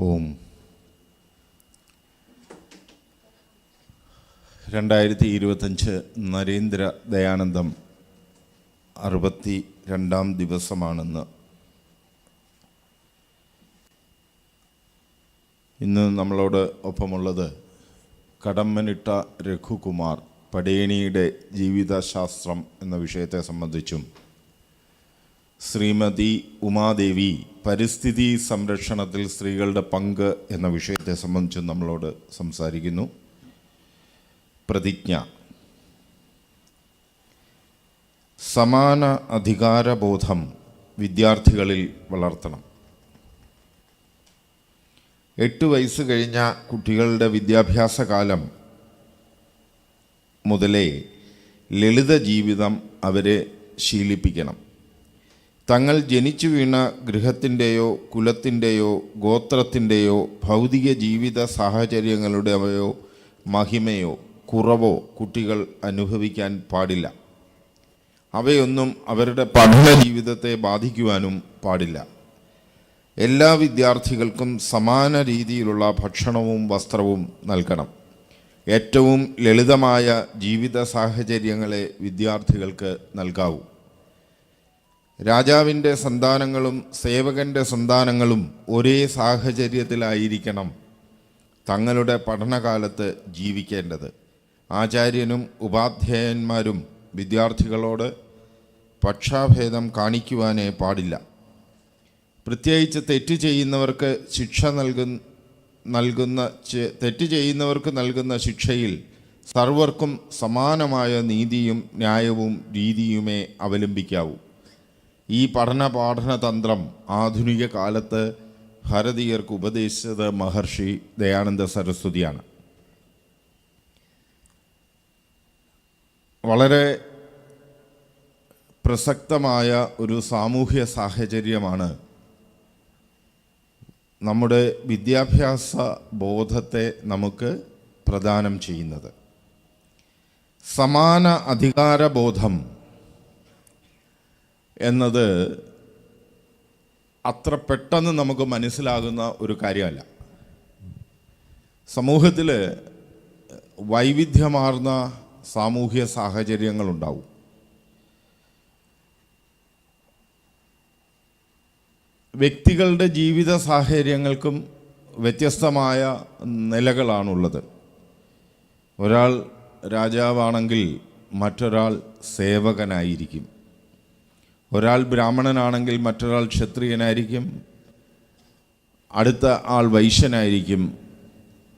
ഓം. രണ്ടായിരത്തി ഇരുപത്തഞ്ച് നരേന്ദ്ര ദയാനന്ദം അറുപത്തി രണ്ടാം ദിവസമാണെന്ന്. ഇന്ന് നമ്മളോട് ഒപ്പമുള്ളത് കടമ്മനിട്ട രഘുകുമാർ പടേണിയുടെ ജീവിതശാസ്ത്രം എന്ന വിഷയത്തെ സംബന്ധിച്ചും ശ്രീമതി ഉമാദേവി പരിസ്ഥിതി സംരക്ഷണത്തിൽ സ്ത്രീകളുടെ പങ്ക് എന്ന വിഷയത്തെ സംബന്ധിച്ച് നമ്മളോട് സംസാരിക്കുന്നു. പ്രതിജ്ഞ. സമാന അധികാരബോധം വിദ്യാർത്ഥികളിൽ വളർത്തണം. എട്ട് വയസ്സ് കഴിഞ്ഞ കുട്ടികളുടെ വിദ്യാഭ്യാസ കാലം മുതലേ ലളിത ജീവിതം അവരെ ശീലിപ്പിക്കണം. തങ്ങൾ ജനിച്ചു വീണ ഗൃഹത്തിന്റെയോ കുലത്തിന്റെയോ ഗോത്രത്തിന്റെയോ ഭൗതിക ജീവിത സാഹചര്യങ്ങളുടെയോ മഹിമയോ കുറവോ കുട്ടികൾ അനുഭവിക്കാൻ പാടില്ല. അവയൊന്നും അവരുടെ പഠന ജീവിതത്തെ ബാധിക്കുവാനും പാടില്ല. എല്ലാ വിദ്യാർത്ഥികൾക്കും സമാന രീതിയിലുള്ള ഭക്ഷണവും വസ്ത്രവും നൽകണം. ഏറ്റവും ലളിതമായ ജീവിത സാഹചര്യങ്ങളെ വിദ്യാർത്ഥികൾക്ക് നൽകാവൂ. രാജാവിന്റെ സന്താനങ്ങളും സേവകന്റെ സന്താനങ്ങളും ഒരേ സാഹചര്യത്തിലായിരിക്കണം തങ്ങളുടെ പഠനകാലത്ത് ജീവിക്കേണ്ടത്. ആചാര്യനും ഉപാധ്യായന്മാരും വിദ്യാർത്ഥികളോട് പക്ഷാഭേദം കാണിക്കുവാനേ പാടില്ല. പ്രത്യേകിച്ച് തെറ്റ് ചെയ്യുന്നവർക്ക് ശിക്ഷ നൽകുന്ന നൽകുന്ന തെറ്റ് ചെയ്യുന്നവർക്ക് നൽകുന്ന ശിക്ഷയിൽ സർവർക്കും സമാനമായ നീതിയും ന്യായവും രീതിയുമേ അവലംബിക്കാവൂ. ഈ പഠന പാഠന തന്ത്രം ആധുനിക കാലത്ത് ഭാരതീയർക്ക് ഉപദേശിച്ചത് മഹർഷി ദയാനന്ദ സരസ്വതിയാണ്. വളരെ പ്രസക്തമായ ഒരു സാമൂഹ്യ സാഹചര്യമാണ് നമ്മുടെ വിദ്യാഭ്യാസ ബോധത്തെ നമുക്ക് പ്രദാനം ചെയ്യുന്നത്. സമാന അധികാരബോധം എന്നത് അത്ര പെട്ടെന്ന് നമുക്ക് മനസ്സിലാകുന്ന ഒരു കാര്യമല്ല. സമൂഹത്തിൽ വൈവിധ്യമാർന്ന സാമൂഹ്യ സാഹചര്യങ്ങളുണ്ടാവും. വ്യക്തികളുടെ ജീവിത സാഹചര്യങ്ങൾക്കും വ്യത്യസ്തമായ നിലകളാണുള്ളത്. ഒരാൾ രാജാവാണെങ്കിൽ മറ്റൊരാൾ സേവകനായിരിക്കും. ഒരാൾ ബ്രാഹ്മണനാണെങ്കിൽ മറ്റൊരാൾ ക്ഷത്രിയനായിരിക്കും. അടുത്ത ആൾ വൈശ്യനായിരിക്കും.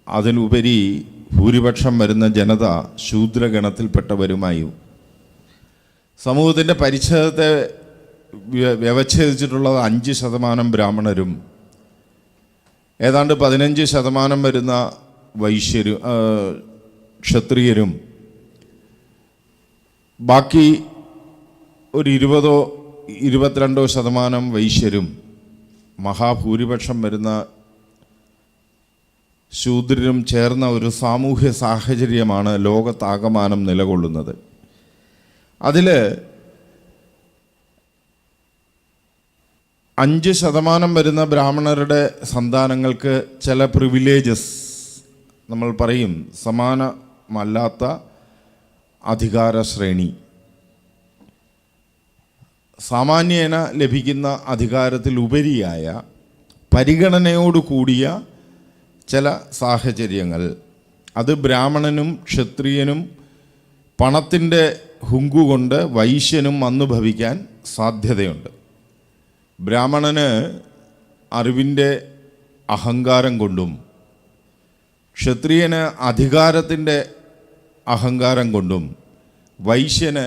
അതിലുപരി ഭൂരിപക്ഷം വരുന്ന ജനത ശൂദ്രഗണത്തിൽപ്പെട്ടവരുമായും. സമൂഹത്തിന്റെ പരിച്ഛേദത്തെ വ്യ- വ്യവച്ഛേദിച്ചിട്ടുള്ളത് അഞ്ച് ശതമാനം ബ്രാഹ്മണരും. ഏതാണ്ട് പതിനഞ്ച് ശതമാനം വരുന്ന വൈശ്യരും ക്ഷത്രിയരും. ബാക്കി ഒരു ഇരുപതോ ഇരുപത്തിരണ്ടോ ശതമാനം വൈശ്യരും മഹാഭൂരിപക്ഷം വരുന്ന ശൂദ്രരും ചേർന്ന ഒരു സാമൂഹ്യ സാഹചര്യമാണ് ലോകത്താകമാനം നിലകൊള്ളുന്നത്. അതിൽ അഞ്ച് ശതമാനം വരുന്ന ബ്രാഹ്മണരുടെ സന്താനങ്ങൾക്ക് ചില പ്രിവിലേജസ് നമ്മൾ പറയും. സമാനമല്ലാത്ത അധികാര ശ്രേണി സാമാന്യേന ലഭിക്കുന്ന അധികാരത്തിലുപരിയായ പരിഗണനയോട് കൂടിയ ചില സാഹചര്യങ്ങൾ. അത് ബ്രാഹ്മണനും ക്ഷത്രിയനും പണത്തിന്റെ ഹുങ്കുകൊണ്ട് വൈശ്യനും വന്നു ഭവിക്കാൻ സാധ്യതയുണ്ട്. ബ്രാഹ്മണന് അറിവിന്റെ അഹങ്കാരം കൊണ്ടും ക്ഷത്രിയന് അധികാരത്തിന്റെ അഹങ്കാരം കൊണ്ടും വൈശ്യന്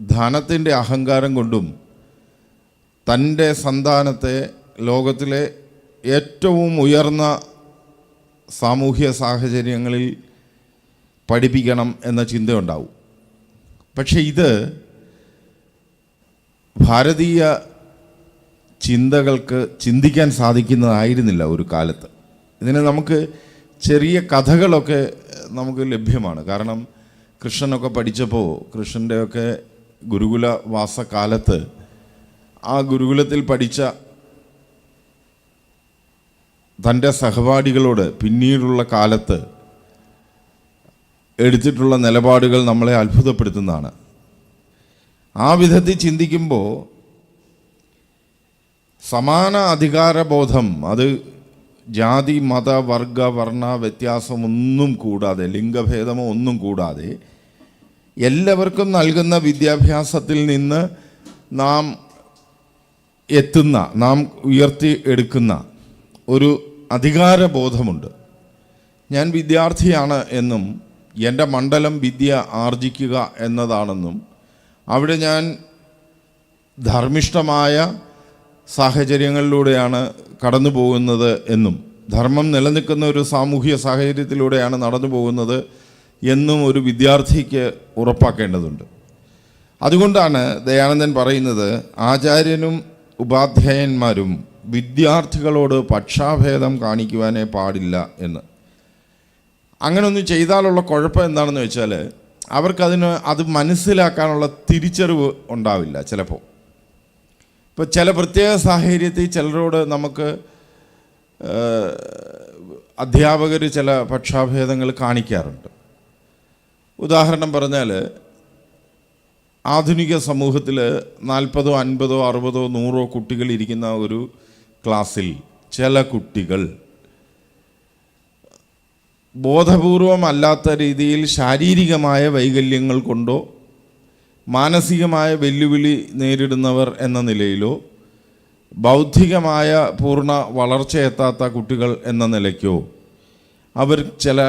ധനത്തിന്റെ അഹങ്കാരം കൊണ്ടും തന്റെ സന്താനത്തെ ലോകത്തിലെ ഏറ്റവും ഉയർന്ന സാമൂഹ്യ സാഹചര്യങ്ങളിൽ പഠിപ്പിക്കണം എന്ന ചിന്തയുണ്ടാവും. പക്ഷേ ഇത് ഭാരതീയ ചിന്തകൾക്ക് ചിന്തിക്കാൻ സാധിക്കുന്നതായിരുന്നില്ല ഒരു കാലത്ത്. ഇതിന് നമുക്ക് ചെറിയ കഥകളൊക്കെ നമുക്ക് ലഭ്യമാണ്. കാരണം കൃഷ്ണനൊക്കെ പഠിച്ചപ്പോൾ കൃഷ്ണന്റെയൊക്കെ ഗുരുകുല വാസകാലത്ത് ആ ഗുരുകുലത്തിൽ പഠിച്ച തന്റെ സഹപാഠികളോട് പിന്നീടുള്ള കാലത്ത് എടുത്തിട്ടുള്ള നിലപാടുകൾ നമ്മളെ അത്ഭുതപ്പെടുത്തുന്നതാണ്. ആ വിധത്തിൽ ചിന്തിക്കുമ്പോൾ സമാന അധികാരബോധം അത് ജാതി മത വർഗ വർണ വ്യത്യാസമൊന്നും കൂടാതെ ലിംഗഭേദമോ ഒന്നും കൂടാതെ എല്ലാവർക്കും നൽകുന്ന വിദ്യാഭ്യാസത്തിൽ നിന്ന് നാം എത്തുന്ന നാം ഉയർത്തി എടുക്കുന്ന ഒരു അധികാര ബോധമുണ്ട് ഞാൻ വിദ്യാർത്ഥിയാണ് എന്നും എന്റെ മണ്ഡലം വിദ്യ ആർജിക്കുക എന്നതാണെന്നും അവിടെ ഞാൻ ധർമ്മിഷ്ഠമായ സാഹചര്യങ്ങളിലൂടെയാണ് കടന്നു പോകുന്നത് എന്നും ധർമ്മം നിലനിൽക്കുന്ന ഒരു സാമൂഹിക സാഹചര്യത്തിലൂടെയാണ് നടന്നു പോകുന്നത് എന്നും ഒരു വിദ്യാർത്ഥിക്ക് ഉറപ്പാക്കേണ്ടതുണ്ട്. അതുകൊണ്ടാണ് ദയാനന്ദൻ പറയുന്നത് ആചാര്യനും ഉപാധ്യായന്മാരും വിദ്യാർത്ഥികളോട് പക്ഷാഭേദം കാണിക്കുവാനേ പാടില്ല എന്ന്. അങ്ങനെ ഒന്ന് ചെയ്താലുള്ള കുഴപ്പം എന്താണെന്ന് വെച്ചാൽ അവർക്കതിന് അത് മനസ്സിലാക്കാനുള്ള തിരിച്ചറിവ് ഉണ്ടാവില്ല ചിലപ്പോൾ. ഇപ്പോൾ ചില പ്രത്യേക സാഹചര്യത്തിൽ ചിലരോട് നമുക്ക് അധ്യാപകർ ചില പക്ഷാഭേദങ്ങൾ കാണിക്കാറുണ്ട്. ഉദാഹരണം പറഞ്ഞാൽ ആധുനിക സമൂഹത്തിൽ നാൽപ്പതോ അൻപതോ അറുപതോ നൂറോ കുട്ടികൾ ഇരിക്കുന്ന ഒരു ക്ലാസ്സിൽ ചില കുട്ടികൾ ബോധപൂർവമല്ലാത്ത രീതിയിൽ ശാരീരികമായ വൈകല്യങ്ങൾ കൊണ്ടോ മാനസികമായ വെല്ലുവിളി നേരിടുന്നവർ എന്ന നിലയിലോ ബൗദ്ധികമായ പൂർണ വളർച്ചയെത്താത്ത കുട്ടികൾ എന്ന നിലയ്ക്കോ അവർ ചില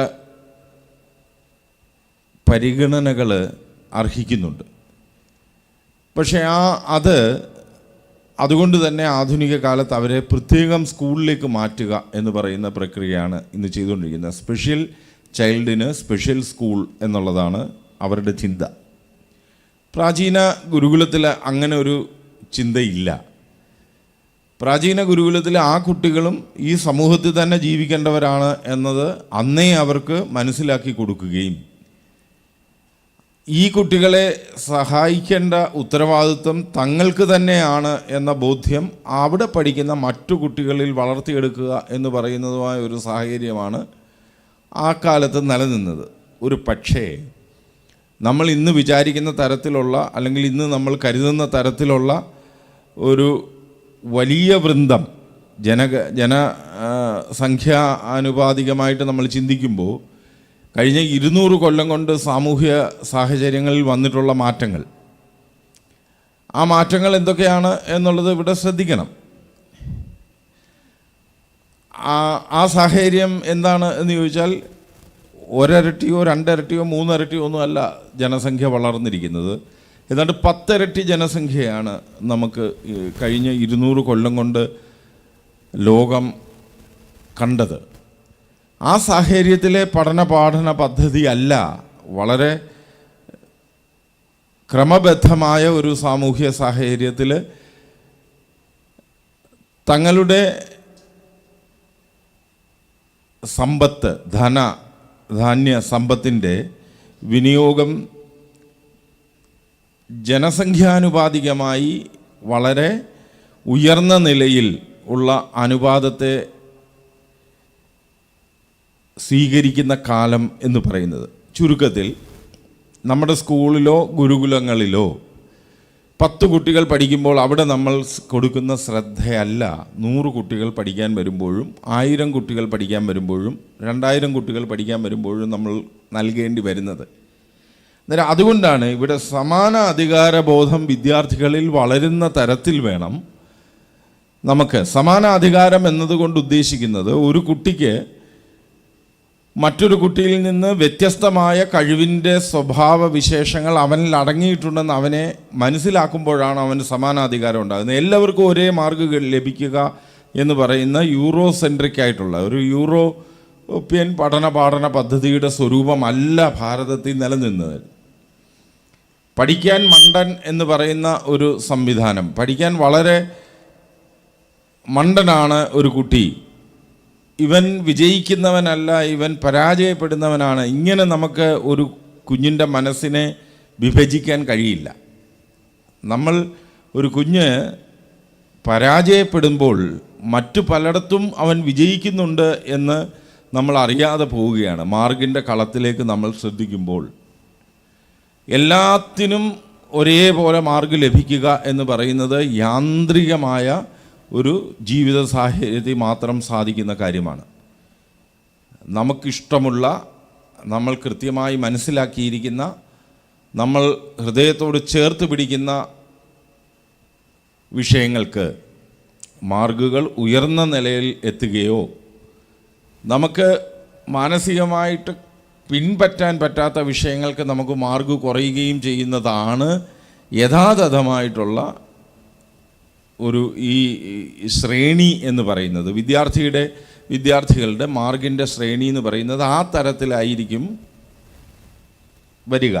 പരിഗണനകൾ അർഹിക്കുന്നുണ്ട്. പക്ഷേ ആ അത് അതുകൊണ്ട് തന്നെ ആധുനിക കാലത്ത് അവരെ പ്രത്യേകം സ്കൂളിലേക്ക് മാറ്റുക എന്ന് പറയുന്ന പ്രക്രിയയാണ് ഇന്ന് ചെയ്തുകൊണ്ടിരിക്കുന്നത്. സ്പെഷ്യൽ ചൈൽഡിന് സ്പെഷ്യൽ സ്കൂൾ എന്നുള്ളതാണ് അവരുടെ ചിന്ത. പ്രാചീന ഗുരുകുലത്തിൽ അങ്ങനെ ഒരു ചിന്തയില്ല. പ്രാചീന ഗുരുകുലത്തിൽ ആ കുട്ടികളും ഈ സമൂഹത്തിൽ തന്നെ ജീവിക്കേണ്ടവരാണ് എന്നത് അന്നേ അവർക്ക് മനസ്സിലാക്കി കൊടുക്കുകയും ഈ കുട്ടികളെ സഹായിക്കേണ്ട ഉത്തരവാദിത്വം തങ്ങൾക്ക് തന്നെയാണ് എന്ന ബോധ്യം അവിടെ പഠിക്കുന്ന മറ്റു കുട്ടികളിൽ വളർത്തിയെടുക്കുക എന്ന് പറയുന്നതുമായ ഒരു സാഹചര്യമാണ് ആ കാലത്ത് നിലനിന്നത്. ഒരു പക്ഷേ നമ്മൾ ഇന്ന് വിചാരിക്കുന്ന തരത്തിലുള്ള അല്ലെങ്കിൽ ഇന്ന് നമ്മൾ കരുതുന്ന തരത്തിലുള്ള ഒരു വലിയ വൃന്ദം ജനക ജന ആ, സംഖ്യാ ആനുപാതികമായിട്ട് നമ്മൾ ചിന്തിക്കുമ്പോൾ കഴിഞ്ഞ ഇരുന്നൂറ് കൊല്ലം കൊണ്ട് സാമൂഹ്യ സാഹചര്യങ്ങളിൽ വന്നിട്ടുള്ള മാറ്റങ്ങൾ. ആ മാറ്റങ്ങൾ എന്തൊക്കെയാണ് എന്നുള്ളത് ഇവിടെ ശ്രദ്ധിക്കണം. ആ സാഹചര്യം എന്താണ് എന്ന് ചോദിച്ചാൽ ഒരരട്ടിയോ രണ്ടരട്ടിയോ മൂന്നരട്ടിയോ ഒന്നും അല്ല ജനസംഖ്യ വളർന്നിരിക്കുന്നത്. ഏതാണ്ട് പത്തരട്ടി ജനസംഖ്യയാണ് നമുക്ക് കഴിഞ്ഞ ഇരുന്നൂറ് കൊല്ലം കൊണ്ട് ലോകം കണ്ടത്. ആ സാഹചര്യത്തിലെ പഠന പാഠന പദ്ധതി അല്ല. വളരെ ക്രമബദ്ധമായ ഒരു സാമൂഹ്യ സാഹചര്യത്തിൽ തങ്ങളുടെ സമ്പത്ത് ധന ധാന്യ സമ്പത്തിന്റെ വിനിയോഗം ജനസംഖ്യാനുപാതികമായി വളരെ ഉയർന്ന നിലയിൽ ഉള്ള അനുപാതത്തെ സ്വീകരിക്കുന്ന കാലം എന്ന് പറയുന്നത്. ചുരുക്കത്തിൽ നമ്മുടെ സ്കൂളിലോ ഗുരുകുലങ്ങളിലോ പത്ത് കുട്ടികൾ പഠിക്കുമ്പോൾ അവിടെ നമ്മൾ കൊടുക്കുന്ന ശ്രദ്ധയല്ല. നൂറ് കുട്ടികൾ പഠിക്കാൻ വരുമ്പോഴും ആയിരം കുട്ടികൾ പഠിക്കാൻ വരുമ്പോഴും രണ്ടായിരം കുട്ടികൾ പഠിക്കാൻ വരുമ്പോഴും നമ്മൾ നൽകേണ്ടി വരുന്നത്. അന്നേരം അതുകൊണ്ടാണ് ഇവിടെ സമാന അധികാരബോധം വിദ്യാർത്ഥികളിൽ വളരുന്ന തരത്തിൽ വേണം നമുക്ക്. സമാന അധികാരം എന്നതുകൊണ്ട് ഉദ്ദേശിക്കുന്നത് ഒരു കുട്ടിക്ക് മറ്റൊരു കുട്ടിയിൽ നിന്ന് വ്യത്യസ്തമായ കഴിവിന്റെ സ്വഭാവ വിശേഷങ്ങൾ അവനിൽ അടങ്ങിയിട്ടുണ്ടെന്ന് അവനെ മനസ്സിലാക്കുമ്പോഴാണ് അവന് സമാനാധികാരം ഉണ്ടാകുന്നത്. എല്ലാവർക്കും ഒരേ മാർഗ ലഭിക്കുക എന്ന് പറയുന്ന യൂറോ സെൻട്രിക് ആയിട്ടുള്ള ഒരു യൂറോപ്യൻ പഠന പാഠന പദ്ധതിയുടെ സ്വരൂപമല്ല ഭാരതത്തിൽ നിലനിന്നത്. പഠിക്കാൻ മണ്ടൻ എന്ന് പറയുന്ന ഒരു സംവിധാനം. പഠിക്കാൻ വളരെ മണ്ടനാണ് ഒരു കുട്ടി. ഇവൻ വിജയിക്കുന്നവനല്ല ഇവൻ പരാജയപ്പെടുന്നവനാണ്. ഇങ്ങനെ നമുക്ക് ഒരു കുഞ്ഞിന്റെ മനസ്സിനെ വിഭജിക്കാൻ കഴിയില്ല. നമ്മൾ ഒരു കുഞ്ഞ് പരാജയപ്പെടുമ്പോൾ മറ്റു പലയിടത്തും അവൻ വിജയിക്കുന്നുണ്ട് എന്ന് നമ്മൾ അറിയാതെ പോവുകയാണ്. മാർഗിന്റെ കളത്തിലേക്ക് നമ്മൾ ശ്രദ്ധിക്കുമ്പോൾ എല്ലാത്തിനും ഒരേപോലെ മാർഗ് ലഭിക്കുക എന്ന് പറയുന്നത് യാന്ത്രികമായ ഒരു ജീവിത സാഹചര്യത്തിൽ മാത്രം സാധിക്കുന്ന കാര്യമാണ്. നമുക്കിഷ്ടമുള്ള നമ്മൾ കൃത്യമായി മനസ്സിലാക്കിയിരിക്കുന്ന നമ്മൾ ഹൃദയത്തോട് ചേർത്ത് പിടിക്കുന്ന വിഷയങ്ങൾക്ക് മാർഗുകൾ ഉയർന്ന നിലയിൽ എത്തുകയോ നമുക്ക് മാനസികമായിട്ട് പിൻപറ്റാൻ പറ്റാത്ത വിഷയങ്ങൾക്ക് നമുക്ക് മാർഗ് കുറയുകയും ചെയ്യുന്നതാണ് യഥാതഥമായിട്ടുള്ള ഒരു ഈ ശ്രേണി എന്ന് പറയുന്നത് വിദ്യാർത്ഥിയുടെ വിദ്യാർത്ഥികളുടെ മാർഗിന്റെ ശ്രേണി എന്ന് പറയുന്നത് ആ തരത്തിലായിരിക്കും വരിക.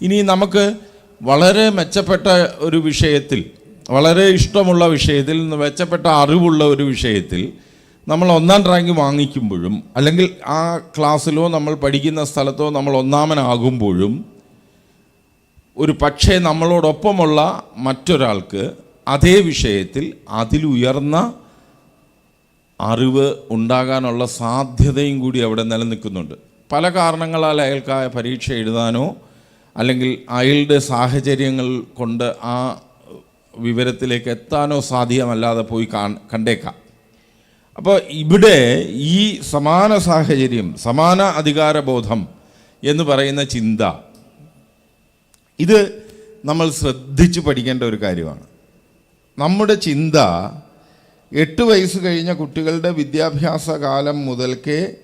ഇനി നമുക്ക് വളരെ മെച്ചപ്പെട്ട ഒരു വിഷയത്തിൽ വളരെ ഇഷ്ടമുള്ള വിഷയത്തിൽ മെച്ചപ്പെട്ട അറിവുള്ള ഒരു വിഷയത്തിൽ നമ്മൾ ഒന്നാം റാങ്ക് വാങ്ങിക്കുമ്പോഴും അല്ലെങ്കിൽ ആ ക്ലാസ്സിലോ നമ്മൾ പഠിക്കുന്ന സ്ഥലത്തോ നമ്മൾ ഒന്നാമനാകുമ്പോഴും ഒരു പക്ഷേ നമ്മളോടൊപ്പമുള്ള മറ്റൊരാൾക്ക് അതേ വിഷയത്തിൽ അതിലുയർന്ന അറിവ് ഉണ്ടാകാനുള്ള സാധ്യതയും കൂടി അവിടെ നിലനിൽക്കുന്നുണ്ട്. പല കാരണങ്ങളാൽ അയാൾക്ക് ആ പരീക്ഷ എഴുതാനോ അല്ലെങ്കിൽ അയാളുടെ സാഹചര്യങ്ങൾ കൊണ്ട് ആ വിവരത്തിലേക്ക് എത്താനോ സാധ്യമല്ലാതെ പോയി കാ കണ്ടേക്കാം. അപ്പോൾ ഇവിടെ ഈ സമാന സാഹചര്യം സമാന അധികാരബോധം എന്ന് പറയുന്ന ചിന്ത ഇത് നമ്മൾ ശ്രദ്ധിച്ച് പഠിക്കേണ്ട ഒരു കാര്യമാണ്. നമ്മുടെ ചിന്ത എട്ട് വയസ്സ് കഴിഞ്ഞ കുട്ടികളുടെ വിദ്യാഭ്യാസ കാലം മുതൽക്കേ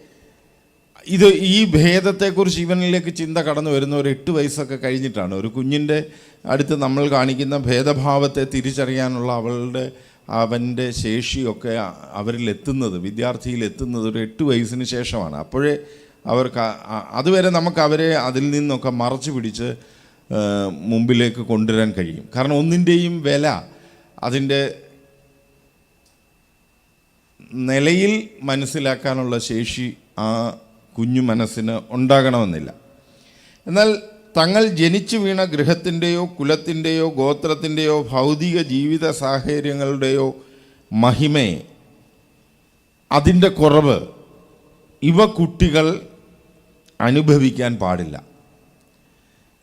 ഇത് ഈ ഭേദത്തെക്കുറിച്ച് ഇവനിലേക്ക് ചിന്ത കടന്നു വരുന്ന ഒരു എട്ട് വയസ്സൊക്കെ കഴിഞ്ഞിട്ടാണ്. ഒരു കുഞ്ഞിന്റെ അടുത്ത് നമ്മൾ കാണിക്കുന്ന ഭേദഭാവത്തെ തിരിച്ചറിയാനുള്ള അവളുടെ അവന്റെ ശേഷിയൊക്കെ അവരിലെത്തുന്നത് വിദ്യാർത്ഥിയിലെത്തുന്നത് ഒരു എട്ട് വയസ്സിന് ശേഷമാണ്. അപ്പോഴേ അവർക്ക് അതുവരെ നമുക്ക് അവരെ അതിൽ നിന്നൊക്കെ മറച്ചു പിടിച്ച് മുമ്പിലേക്ക് കൊണ്ടുവരാൻ കഴിയും. കാരണം ഒന്നിന്റെയും വില അതിന്റെ നിലയിൽ മനസ്സിലാക്കാനുള്ള ശേഷി ആ കുഞ്ഞു മനസ്സിന് ഉണ്ടാകണമെന്നില്ല. എന്നാൽ തങ്ങൾ ജനിച്ചു വീണ ഗൃഹത്തിന്റെയോ കുലത്തിന്റെയോ ഗോത്രത്തിന്റെയോ ഭൗതിക ജീവിത സാഹചര്യങ്ങളുടെയോ മഹിമയെ അതിന്റെ കുറവ് ഇവ കുട്ടികൾ അനുഭവിക്കാൻ പാടില്ല.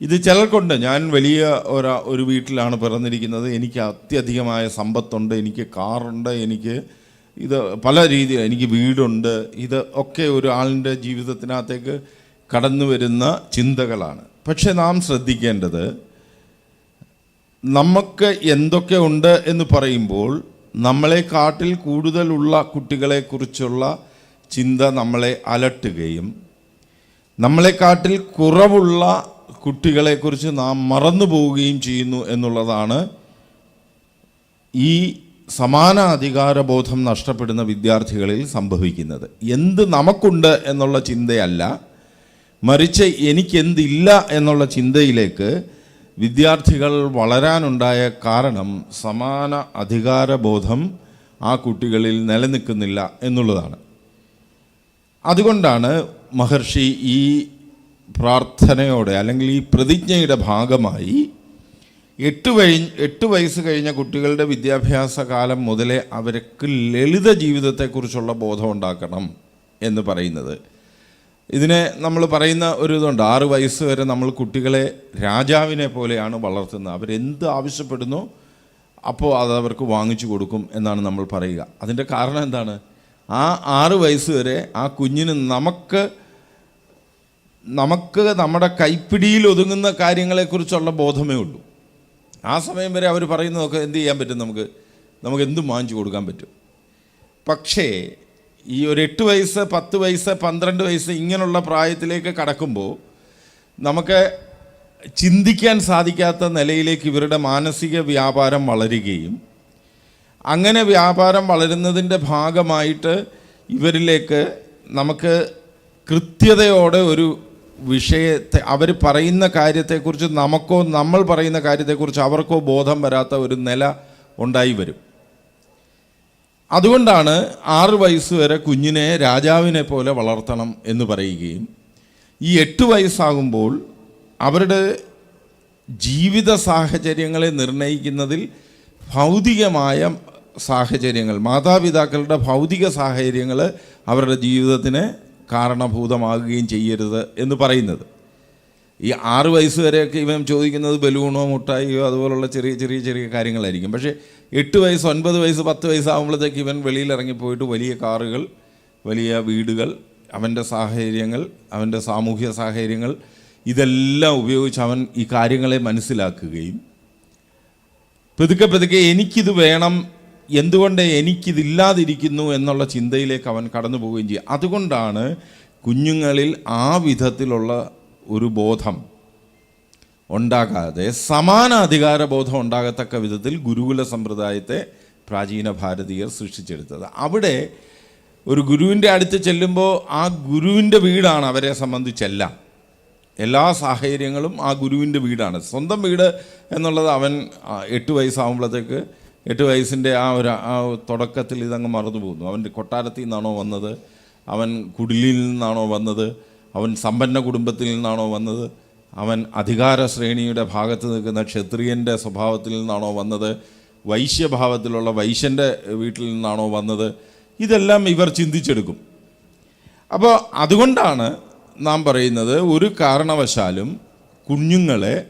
ഇത് ചിലർക്കുണ്ട്. ഞാൻ വലിയ ഒരു ഒരു വീട്ടിലാണ് പിറന്നിരിക്കുന്നത്. എനിക്ക് അത്യധികമായ സമ്പത്തുണ്ട്. എനിക്ക് കാറുണ്ട്. എനിക്ക് ഇത് പല രീതിയിൽ എനിക്ക് വീടുണ്ട്. ഇത് ഒക്കെ ഒരു ആളിന്റെ ജീവിതത്തിനകത്തേക്ക് കടന്നു വരുന്ന ചിന്തകളാണ്. പക്ഷെ നാം ശ്രദ്ധിക്കേണ്ടത് നമുക്ക് എന്തൊക്കെ ഉണ്ട് എന്ന് പറയുമ്പോൾ നമ്മളെ കാട്ടിൽ കൂടുതലുള്ള കുട്ടികളെക്കുറിച്ചുള്ള ചിന്ത നമ്മളെ അലട്ടുകയും നമ്മളെക്കാട്ടിൽ കുറവുള്ള കുട്ടികളെക്കുറിച്ച് നാം മറന്നു പോവുകയും ചെയ്യുന്നു എന്നുള്ളതാണ് ഈ സമാന അധികാരബോധം നഷ്ടപ്പെടുന്ന വിദ്യാർത്ഥികളിൽ സംഭവിക്കുന്നത്. എന്ത് നമുക്കുണ്ട് എന്നുള്ള ചിന്തയല്ല. മറിച്ച് എനിക്കെന്തില്ല എന്നുള്ള ചിന്തയിലേക്ക് വിദ്യാർത്ഥികൾ വളരാനുണ്ടായ കാരണം സമാന അധികാരബോധം ആ കുട്ടികളിൽ നിലനിൽക്കുന്നില്ല എന്നുള്ളതാണ്. അതുകൊണ്ടാണ് മഹർഷി ഈ പ്രാർത്ഥനയോടെ അല്ലെങ്കിൽ ഈ പ്രതിജ്ഞയുടെ ഭാഗമായി എട്ട് കഴി എട്ട് വയസ്സ് കഴിഞ്ഞ കുട്ടികളുടെ വിദ്യാഭ്യാസ കാലം മുതലേ അവർക്ക് ലളിത ജീവിതത്തെക്കുറിച്ചുള്ള ബോധം ഉണ്ടാക്കണം എന്ന് പറയുന്നത്. ഇതിനെ നമ്മൾ പറയുന്ന ഒരു ഇതുണ്ട്. ആറ് വയസ്സ് വരെ നമ്മൾ കുട്ടികളെ രാജാവിനെ പോലെയാണ് വളർത്തുന്നത്. അവരെന്ത് ആവശ്യപ്പെടുന്നു അപ്പോൾ അത് അവർക്ക് വാങ്ങിച്ചു കൊടുക്കും എന്നാണ് നമ്മൾ പറയുക. അതിന്റെ കാരണം എന്താണ്? ആ ആറ് വയസ്സ് വരെ ആ കുഞ്ഞിന് നമുക്ക് നമുക്ക് നമ്മുടെ കൈപ്പിടിയിൽ ഒതുങ്ങുന്ന കാര്യങ്ങളെക്കുറിച്ചുള്ള ബോധമേ ഉള്ളൂ. ആ സമയം വരെ അവർ പറയുന്നതൊക്കെ എന്ത് ചെയ്യാൻ പറ്റും നമുക്ക്? നമുക്ക് എന്തും വാങ്ങിച്ചു കൊടുക്കാൻ പറ്റും? പക്ഷേ ഈ ഒരു എട്ട് വയസ്സ് പത്ത് വയസ്സ് പന്ത്രണ്ട് വയസ്സ് ഇങ്ങനെയുള്ള പ്രായത്തിലേക്ക് കടക്കുമ്പോൾ നമുക്ക് ചിന്തിക്കാൻ സാധിക്കാത്ത നിലയിലേക്ക് ഇവരുടെ മാനസിക വ്യാപാരം വളരുകയും അങ്ങനെ വ്യാപാരം വളരുന്നതിന്റെ ഭാഗമായിട്ട് ഇവരിലേക്ക് നമുക്ക് കൃത്യതയോടെ ഒരു വിഷയത്തെ അവർ പറയുന്ന കാര്യത്തെക്കുറിച്ച് നമുക്കോ നമ്മൾ പറയുന്ന കാര്യത്തെക്കുറിച്ച് അവർക്കോ ബോധം വരാത്ത ഒരു നില ഉണ്ടായി വരും. അതുകൊണ്ടാണ് ആറ് വയസ്സ് വരെ കുഞ്ഞിനെ രാജാവിനെ പോലെ വളർത്തണം എന്ന് പറയുകയും ഈ എട്ട് വയസ്സാകുമ്പോൾ അവരുടെ ജീവിത സാഹചര്യങ്ങളെ നിർണയിക്കുന്നതിൽ ഭൗതികമായ സാഹചര്യങ്ങൾ മാതാപിതാക്കളുടെ ഭൗതിക സാഹചര്യങ്ങൾ അവരുടെ ജീവിതത്തിന് കാരണഭൂതമാകുകയും ചെയ്യരുത് എന്ന് പറയുന്നത്. ഈ ആറ് വയസ്സ് വരെയൊക്കെ ഇവൻ ചോദിക്കുന്നത് ബലൂണോ മുട്ടായിയോ അതുപോലുള്ള ചെറിയ ചെറിയ ചെറിയ കാര്യങ്ങളായിരിക്കും. പക്ഷേ എട്ട് വയസ്സ് ഒൻപത് വയസ്സ് പത്ത് വയസ്സാകുമ്പോഴത്തേക്ക് ഇവൻ വെളിയിൽ ഇറങ്ങിപ്പോയിട്ട് വലിയ കാറുകൾ വലിയ വീടുകൾ അവന്റെ സാഹചര്യങ്ങൾ അവന്റെ സാമൂഹ്യ സാഹചര്യങ്ങൾ ഇതെല്ലാം ഉപയോഗിച്ച് അവൻ ഈ കാര്യങ്ങളെ മനസ്സിലാക്കുകയും പതുക്കെ പതുക്കെ എനിക്കിത് വേണം എന്തുകൊണ്ട് എനിക്കിതില്ലാതിരിക്കുന്നു എന്നുള്ള ചിന്തയിലേക്ക് അവൻ കടന്നു പോവുകയും ചെയ്യും. അതുകൊണ്ടാണ് കുഞ്ഞുങ്ങളിൽ ആ വിധത്തിലുള്ള ഒരു ബോധം ഉണ്ടാകാതെ സമാന അധികാര ബോധം ഉണ്ടാകത്തക്ക വിധത്തിൽ ഗുരുകുല സമ്പ്രദായത്തെ പ്രാചീന ഭാരതീയർ സൃഷ്ടിച്ചെടുത്തത്. അവിടെ ഒരു ഗുരുവിന്റെ അടുത്ത് ചെല്ലുമ്പോൾ ആ ഗുരുവിന്റെ വീടാണ് അവരെ സംബന്ധിച്ചെല്ലാം. എല്ലാ സാഹചര്യങ്ങളും ആ ഗുരുവിന്റെ വീടാണ്. സ്വന്തം വീട് എന്നുള്ളത് അവൻ എട്ട് വയസ്സാകുമ്പോഴത്തേക്ക് എട്ട് വയസ്സിന്റെ ആ ഒരു ആ തുടക്കത്തിൽ ഇതങ്ങ് മറന്നു പോകുന്നു. അവന്റെ കൊട്ടാരത്തിൽ നിന്നാണോ വന്നത്? അവൻ കുടിലിൽ നിന്നാണോ വന്നത്? അവൻ സമ്പന്ന കുടുംബത്തിൽ നിന്നാണോ വന്നത്? അവൻ അധികാര ശ്രേണിയുടെ ഭാഗത്ത് നിൽക്കുന്ന ക്ഷത്രിയന്റെ സ്വഭാവത്തിൽ നിന്നാണോ വന്നത്? വൈശ്യഭാവത്തിലുള്ള വൈശ്യന്റെ വീട്ടിൽ നിന്നാണോ വന്നത്? ഇതെല്ലാം ഇവർ ചിന്തിച്ചെടുക്കും. അപ്പോൾ അതുകൊണ്ടാണ് നാം പറയുന്നത് ഒരു കാരണവശാലും കുഞ്ഞുങ്ങളെ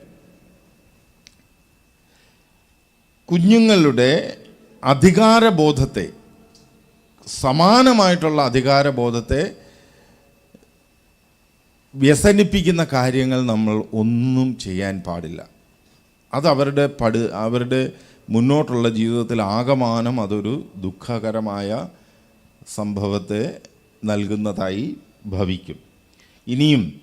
കുഞ്ഞുങ്ങളുടെ അധികാരബോധത്തെ സമാനമായിട്ടുള്ള അധികാരബോധത്തെ വ്യസനിപ്പിക്കുന്ന കാര്യങ്ങൾ നമ്മൾ ഒന്നും ചെയ്യാൻ പാടില്ല. അത് അവരുടെ പട് അവരുടെ മുന്നോട്ടുള്ള ജീവിതത്തിൽ ആകമാനം അതൊരു ദുഃഖകരമായ സംഭവത്തെ നൽകുന്നതായി ഭവിക്കും. ഇനിയും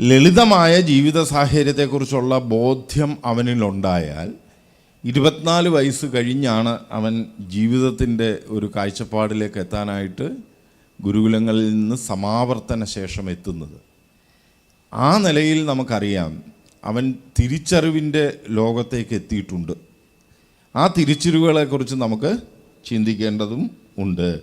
ലളിതമായ ജീവിത സാഹചര്യത്തെക്കുറിച്ചുള്ള ബോധ്യം അവനിലുണ്ടായാൽ ഇരുപത്തിനാല് വയസ്സ് കഴിഞ്ഞാണ് അവൻ ജീവിതത്തിന്റെ ഒരു കാഴ്ചപ്പാടിലേക്ക് എത്താനായിട്ട് ഗുരുകുലങ്ങളിൽ നിന്ന് സമാവർത്തന ശേഷം എത്തുന്നത്. ആ നിലയിൽ നമുക്കറിയാം അവൻ തിരിച്ചറിവിന്റെ ലോകത്തേക്ക് എത്തിയിട്ടുണ്ട്. ആ തിരിച്ചറിവുകളെക്കുറിച്ച് നമുക്ക് ചിന്തിക്കേണ്ടതും ഉണ്ട്.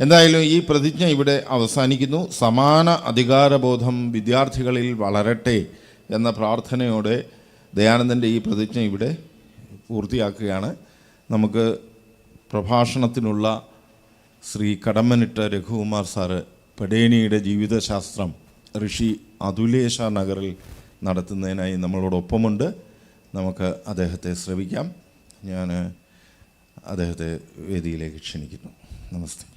എന്തായാലും ഈ പ്രതിജ്ഞ ഇവിടെ അവസാനിക്കുന്നു. സമാന അധികാരബോധം വിദ്യാർത്ഥികളിൽ വളരട്ടെ എന്ന പ്രാർത്ഥനയോടെ ദയാനന്ദന്റെ ഈ പ്രതിജ്ഞ ഇവിടെ പൂർത്തിയാക്കുകയാണ് നമുക്ക് പ്രഭാഷണത്തിനുള്ള ശ്രീ കടമ്മനിട്ട രഘുകുമാർ സാറ് പടേനിയുടെ ജീവിതശാസ്ത്രം ഋഷി അതുലേശ നഗറിൽ നടത്തുന്നതിനായി നമ്മളോടൊപ്പമുണ്ട്. നമുക്ക് അദ്ദേഹത്തെ ശ്രവിക്കാം. ഞാൻ അദ്ദേഹത്തെ വേദിയിലേക്ക് ക്ഷണിക്കുന്നു. നമസ്തേ.